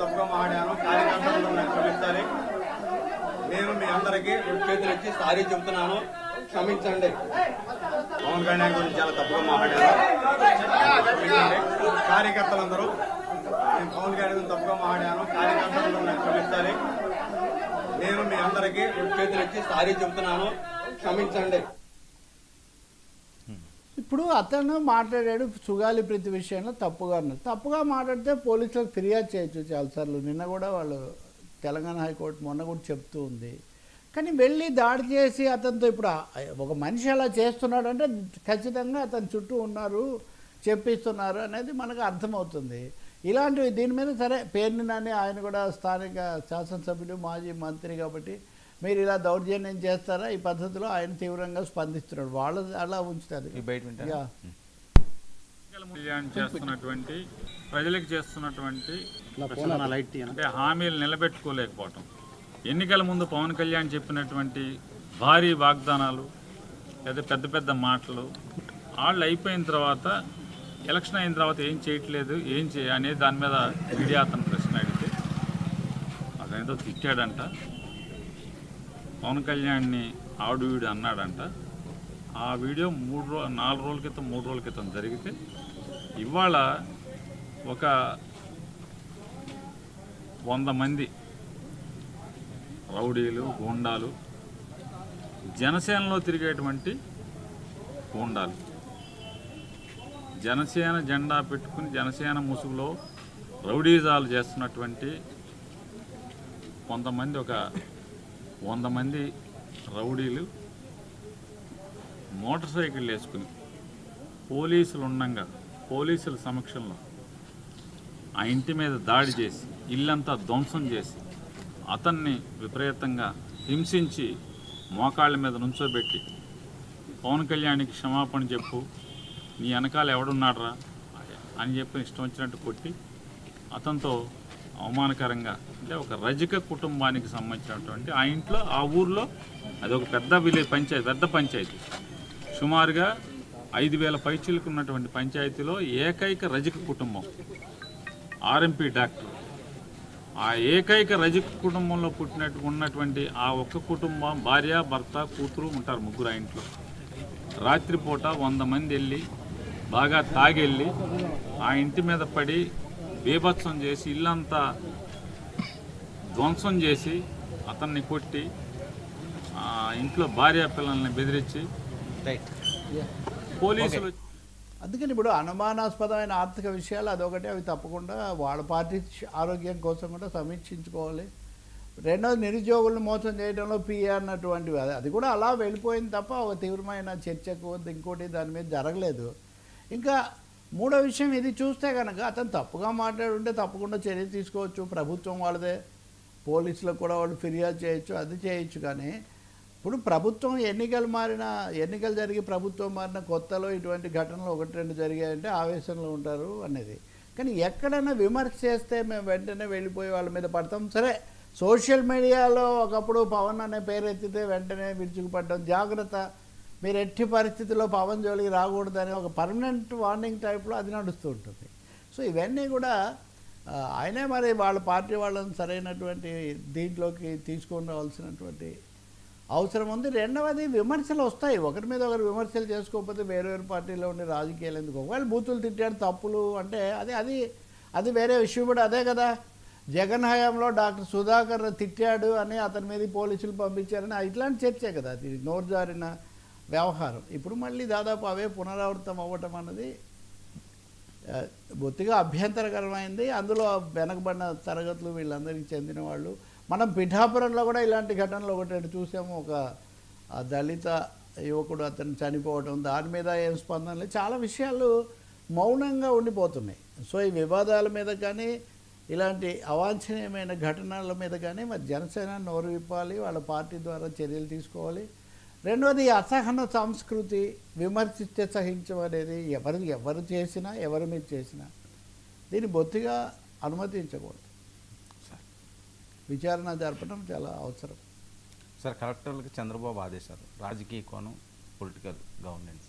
తప్పుగా మాడాను కార్యకర్తలను నాకు క్షమించాలి నేను మీ అందరికీ చేతులు ఇచ్చి సారీ చెబుతున్నాను. క్షమించండి. పవన్ కళ్యాణ్ గురించి చాలా తప్పుగా మాట్లాడాను కార్యకర్తలందరూ నేను పవన్ కళ్యాణ్ గురించి తప్పుగా మాట్లాడాను. కార్యకర్తలను నాకు క్షమించాలి నేను మీ అందరికీ చేతులు ఇచ్చి సారీ చెబుతున్నాను. క్షమించండి. ఇప్పుడు అతను మాట్లాడాడు సుగాలి ప్రతి విషయంలో తప్పుగా అన్నారు తప్పుగా మాట్లాడితే పోలీసులకు ఫిర్యాదు చేయొచ్చు చాలాసార్లు నిన్న కూడా వాళ్ళు తెలంగాణ హైకోర్టు మొన్న కూడా చెప్తూ ఉంది. కానీ వెళ్ళి దాడి చేసి అతనితో ఇప్పుడు ఒక మనిషి అలా చేస్తున్నాడు అంటే ఖచ్చితంగా అతని చుట్టూ ఉన్నారు చెప్పిస్తున్నారు అనేది మనకు అర్థమవుతుంది. ఇలాంటివి దీని మీద సరే పేర్ని నాని ఆయన కూడా స్థానిక శాసనసభ్యుడు మాజీ మంత్రి కాబట్టి మీరు ఇలా దౌర్జన్యం చేస్తారా? ఈ పద్ధతిలో ఆయన తీవ్రంగా స్పందిస్తున్నాడు. వాళ్ళు అలా ఉంచుతారు. ఈ బయట వింటారా? యా. కళ్యాణ్ చేస్తున్నటువంటి ప్రజలకు చేస్తున్నటువంటి అంటే హామీలు నిలబెట్టుకోలేకపోవటం. ఎన్నికల ముందు పవన్ కళ్యాణ్ చెప్పినటువంటి భారీ వాగ్దానాలు లేదా పెద్ద పెద్ద మాటలు వాళ్ళు అయిపోయిన తర్వాత ఎలక్షన్ అయిన తర్వాత ఏం చేయట్లేదు ఏం చేయ అనేది దాని మీద మీడియా అతను ప్రశ్న అడిగితే అతనేదో తిట్టాడంట. పవన్ కళ్యాణ్ని ఆడు వీడు అన్నాడంట. ఆ వీడియో మూడు రో నాలుగు రోజుల క్రితం మూడు రోజుల క్రితం జరిగితే ఇవాళ ఒక వంద మంది రౌడీలు గూండాలు జనసేనలో తిరిగేటువంటి గూండాలు. జనసేన జెండా పెట్టుకుని జనసేన ముసుగులో రౌడీజాలు చేస్తున్నటువంటి కొంతమంది ఒక వంద మంది రౌడీలు మోటార్ సైకిల్ వేసుకుని పోలీసులు ఉండగా పోలీసుల సమక్షంలో ఆ ఇంటి మీద దాడి చేసి ఇల్లంతా ధ్వంసం చేసి అతన్ని విపరీతంగా హింసించి మోకాళ్ళ మీద నుంచోబెట్టి పవన్ కళ్యాణ్కి క్షమాపణ చెప్పు నీ వెనకాల ఎవడున్నాడ్రా? అని చెప్పి ఇష్టం వచ్చినట్టు కొట్టి అతనితో అవమానకరంగా. అంటే ఒక రజక కుటుంబానికి సంబంధించినటువంటి ఆ ఇంట్లో ఆ ఊర్లో అది ఒక పెద్ద విలేజ్ పంచాయతీ పెద్ద పంచాయతీ. సుమారుగా ఐదు వేల పైచీలకు ఉన్నటువంటి పంచాయతీలో ఏకైక రజక కుటుంబం ఆర్ఎంపీ డాక్టర్. ఆ ఏకైక రజక కుటుంబంలో పుట్టినట్టు ఉన్నటువంటి ఆ ఒక్క కుటుంబం భార్య భర్త కూతురు ఉంటారు ముగ్గురు ఆ ఇంట్లో. రాత్రిపూట వంద మంది వెళ్ళి బాగా తాగెళ్ళి ఆ ఇంటి మీద పడి బీభత్సం చేసి ఇల్లంతా ధ్వంసం చేసి అతన్ని కొట్టి ఆ ఇంట్లో భార్య పిల్లల్ని బెదిరించి రైట్ పోలీసులు అందుకని ఇప్పుడు అనుమానాస్పదమైన ఆర్థిక విషయాలు అదొకటి అవి తప్పకుండా వాళ్ళ పార్టీ ఆరోగ్యం కోసం కూడా సమీక్షించుకోవాలి. రెండోది నిరుద్యోగులను మోసం చేయడంలో పిఏ అన్నటువంటివి అది అది కూడా అలా వెళ్ళిపోయింది తప్ప ఒక తీవ్రమైన చర్చకు ఇంకోటి దాని మీద జరగలేదు. ఇంకా మూడో విషయం ఇది చూస్తే కనుక అతను తప్పుగా మాట్లాడుంటే తప్పకుండా చర్య తీసుకోవచ్చు. ప్రభుత్వం వాళ్ళదే. పోలీసులకు కూడా వాళ్ళు ఫిర్యాదు చేయొచ్చు అది చేయొచ్చు. కానీ ఇప్పుడు ప్రభుత్వం ఎన్నికలు మారిన ఎన్నికలు జరిగి ప్రభుత్వం మారిన కొత్తలో ఇటువంటి ఘటనలు ఒకటి రెండు జరిగాయంటే ఆవేశంలో ఉంటారు అనేది. కానీ ఎక్కడైనా విమర్శ చేస్తే మేము వెంటనే వెళ్ళిపోయి వాళ్ళ మీద పడతాం. సరే సోషల్ మీడియాలో ఒకప్పుడు పవన్ అనే పేరు ఎత్తితే వెంటనే విరుచుకుపడ్డం. జాగ్రత్త. మీరు ఎట్టి పరిస్థితుల్లో పవన్ జోలికి రాకూడదని ఒక పర్మనెంట్ వార్నింగ్ టైప్లో అది నడుస్తూ ఉంటుంది. సో ఇవన్నీ కూడా ఆయనే మరి వాళ్ళ పార్టీ వాళ్ళని సరైనటువంటి దీంట్లోకి తీసుకొని రావాల్సినటువంటి అవసరం ఉంది. రెండవది విమర్శలు వస్తాయి. ఒకరి మీద ఒకరు విమర్శలు చేసుకోకపోతే వేరే వేరే పార్టీలో ఉండే రాజకీయాలు ఎందుకు? ఒకవేళ బూతులు తిట్టాడు తప్పులు అంటే అది అది అది వేరే విషయం కూడా అదే కదా. జగన్ హయాంలో డాక్టర్ సుధాకర్ తిట్టాడు అని అతని మీద పోలీసులు పంపించారని ఇట్లాంటి చర్చే కదా. అది నోరు జారిన వ్యవహారం. ఇప్పుడు మళ్ళీ దాదాపు అవే పునరావృతం అవ్వటం అన్నది బొత్తిగా అభ్యంతరకరమైంది. అందులో వెనకబడిన తరగతులు వీళ్ళందరికీ చెందిన వాళ్ళు. మనం పిఠాపురంలో కూడా ఇలాంటి ఘటనలు ఒకటి రెండు చూసాము. ఒక దళిత యువకుడు అతను చనిపోవడం దాని మీద ఏం స్పందన లేదు. చాలా విషయాలు మౌనంగా ఉండిపోతున్నాయి. సో ఈ వివాదాల మీద కానీ ఇలాంటి అవాంఛనీయమైన ఘటనల మీద కానీ మరి జనసేన నోరు విప్పాలి. వాళ్ళ పార్టీ ద్వారా చర్యలు తీసుకోవాలి. రెండవది అసహన సంస్కృతి విమర్శిస్తే సహించడం అనేది ఎవరు ఎవరు చేసినా ఎవరి మీద చేసినా దీన్ని బొత్తిగా అనుమతించకూడదు. విచారణ జరపడం చాలా అవసరం. సార్ కలెక్టర్లకు చంద్రబాబు ఆదేశాలు రాజకీయ కోణం పొలిటికల్ గవర్నెన్స్